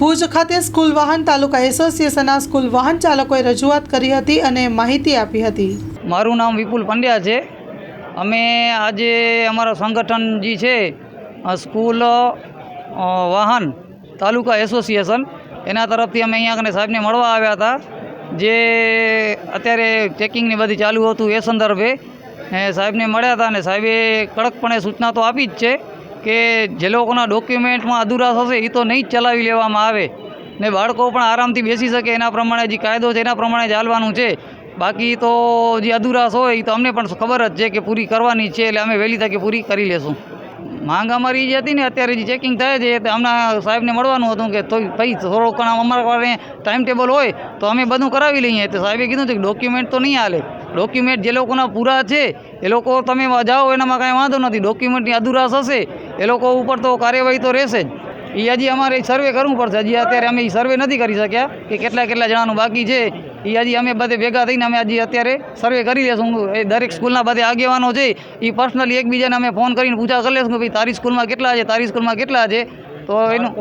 ભુજ ખાતે સ્કૂલ વાહન તાલુકા એસોસિએશનના સ્કૂલ વાહન ચાલકોએ રજૂઆત કરી હતી અને માહિતી આપી હતી. મારું નામ વિપુલ પંડ્યા છે. અમે આજે અમારા સંગઠન જે છે સ્કૂલ વાહન તાલુકા એસોસિએશન, એના તરફથી અમે અહીંયા કને સાહેબને મળવા આવ્યા હતા. જે અત્યારે ચેકિંગની બધી ચાલુ હતું એ સંદર્ભે સાહેબને મળ્યા હતા અને સાહેબે કડકપણે સૂચના તો આપી જ છે. કે જે લોકોના ડોક્યુમેન્ટમાં અધૂરા થશે એ તો નહીં જ ચલાવી લેવામાં આવે. ને બાળકો પણ આરામથી બેસી શકે એના પ્રમાણે, જે કાયદો છે એના પ્રમાણે ચાલવાનું છે. બાકી તો જે અધુરાશ હોય એ તો અમને પણ ખબર જ છે કે પૂરી કરવાની છે, એટલે અમે વહેલી તકે પૂરી કરી લેશું. માંગ અમારી જે હતી ને, અત્યારે જે ચેકિંગ થાય છે તે અમના સાહેબને મળવાનું હતું કે તો ભાઈ થોડોક ઘણા અમારા પાસે ટાઈમ ટેબલ હોય, તો અમે બધું કરાવી લઈએ. તો સાહેબે કીધું છે કે ડોક્યુમેન્ટ તો નહીં હાલે. ડોક્યુમેન્ટ જે લોકોના પૂરા છે, એ લોકો તમે જાઓ, એનામાં કાંઈ વાંધો નથી. ડોક્યુમેન્ટની અધુરાશ હશે એ લોકો ઉપર તો કાર્યવાહી તો રહેશે જ. એ હજી અમારે સર્વે કરવું પડશે. હજી અત્યારે અમે એ સર્વે નથી કરી શક્યા કે કેટલા કેટલા જણાનું બાકી છે. એ હજી અમે બધે ભેગા થઈને અમે હજી અત્યારે સર્વે કરી લેશું. એ દરેક સ્કૂલના બધે આગેવાનો છે. એ પર્સનલી એકબીજાને અમે ફોન કરીને પૂછા કરી લેશું કે ભાઈ તારી સ્કૂલમાં કેટલા છે તારી સ્કૂલમાં કેટલા છે. તો એનું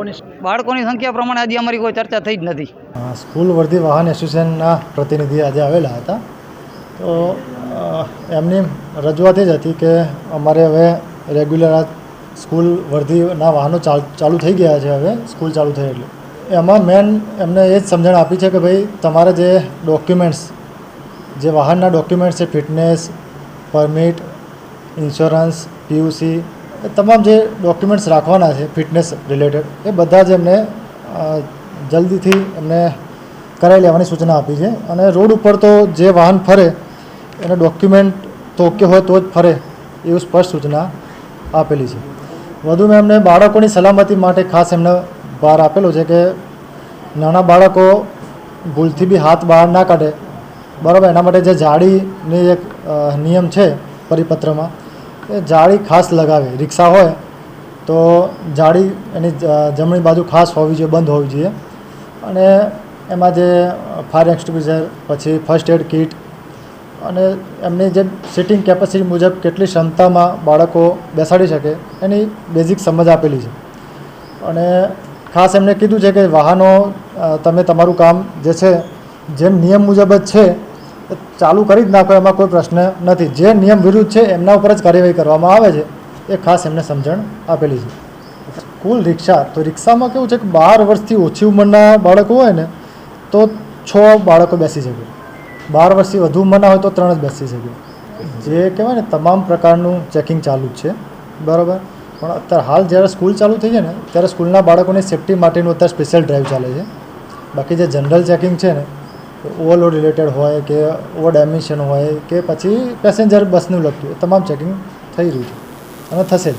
બાળકોની સંખ્યા પ્રમાણે હજી અમારી કોઈ ચર્ચા થઈ જ નથી. સ્કૂલ વર્ધી વાહન એસોસિએશનના પ્રતિનિધિ આજે આવેલા હતા. તો એમની રજૂઆત એ જ હતી કે અમારે હવે રેગ્યુલર આ સ્કૂલ વર્ધીના વાહનો ચાલ થઈ ગયા છે હવે, સ્કૂલ ચાલુ થઈ એટલે. એમાં મેન એમને એ જ સમજણ આપી છે કે ભાઈ, તમારે જે ડોક્યુમેન્ટ્સ, જે વાહનના ડોક્યુમેન્ટ્સ છે, ફિટનેસ, પરમિટ, ઇન્સ્યોરન્સ, પીયુસી, એ તમામ જે ડોક્યુમેન્ટ્સ રાખવાના છે, ફિટનેસ રિલેટેડ, એ બધા જ એમને જલ્દીથી એમને કરાવી લેવાની સૂચના આપી છે. અને રોડ ઉપર તો જે વાહન ફરે, એના ડોક્યુમેન્ટ તો ઓકે હોય તો જ ફરે, એવું સ્પષ્ટ સૂચના આપેલી છે. વધુમાં એમને બાળકોની સલામતી માટે ખાસ એમને ભાર આપેલો છે કે નાના બાળકો ભૂલથી બી હાથ બહાર ના કાઢે. બરાબર, એના માટે જે જાળીની એક નિયમ છે પરિપત્રમાં, એ જાળી ખાસ લગાવે. રિક્ષા હોય તો જાળી એની જમણી બાજુ ખાસ હોવી જોઈએ, બંધ હોવી જોઈએ. અને એમાં જે ફાયર એક્સટિંગ્વિશર પછી ફર્સ્ટ એડ કિટ અને એમની જે સિટિંગ કેપેસિટી મુજબ કેટલી ક્ષમતામાં બાળકો બેસાડી શકે, એની બેઝિક સમજ આપેલી છે. અને ખાસ એમને કીધું છે કે વાહનો તમે તમારું કામ જે છે, જેમ નિયમ મુજબ જ છે ચાલુ કરી જ નાખો, એમાં કોઈ પ્રશ્ન નથી. જે નિયમ વિરુદ્ધ છે, એમના ઉપર જ કાર્યવાહી કરવામાં આવે છે, એ ખાસ એમને સમજણ આપેલી છે. સ્કૂલ રિક્ષા, તો રિક્ષામાં કેવું છે કે બાર વર્ષથી ઓછી ઉંમરના બાળકો હોય ને, તો છ બાળકો બેસી શકે. બાર વર્ષથી વધુ ઉંમરના હોય તો ત્રણ જ બેસી શકે. જે કહેવાય ને, તમામ પ્રકારનું ચેકિંગ ચાલુ જ છે. બરાબર? પણ અત્યારે હાલ જ્યારે સ્કૂલ ચાલુ થઈ છે ને, ત્યારે સ્કૂલના બાળકોની સેફટી માટેનું અત્યારે સ્પેશિયલ ડ્રાઈવ ચાલે છે. બાકી જે જનરલ ચેકિંગ છે ને ઓવરલોડ રિલેટેડ હોય કે ઓવર ડાયમેન્શન હોય કે પછી પેસેન્જર બસનું લગતું તમામ ચેકિંગ થઈ રહ્યું છે. અને થશે જ.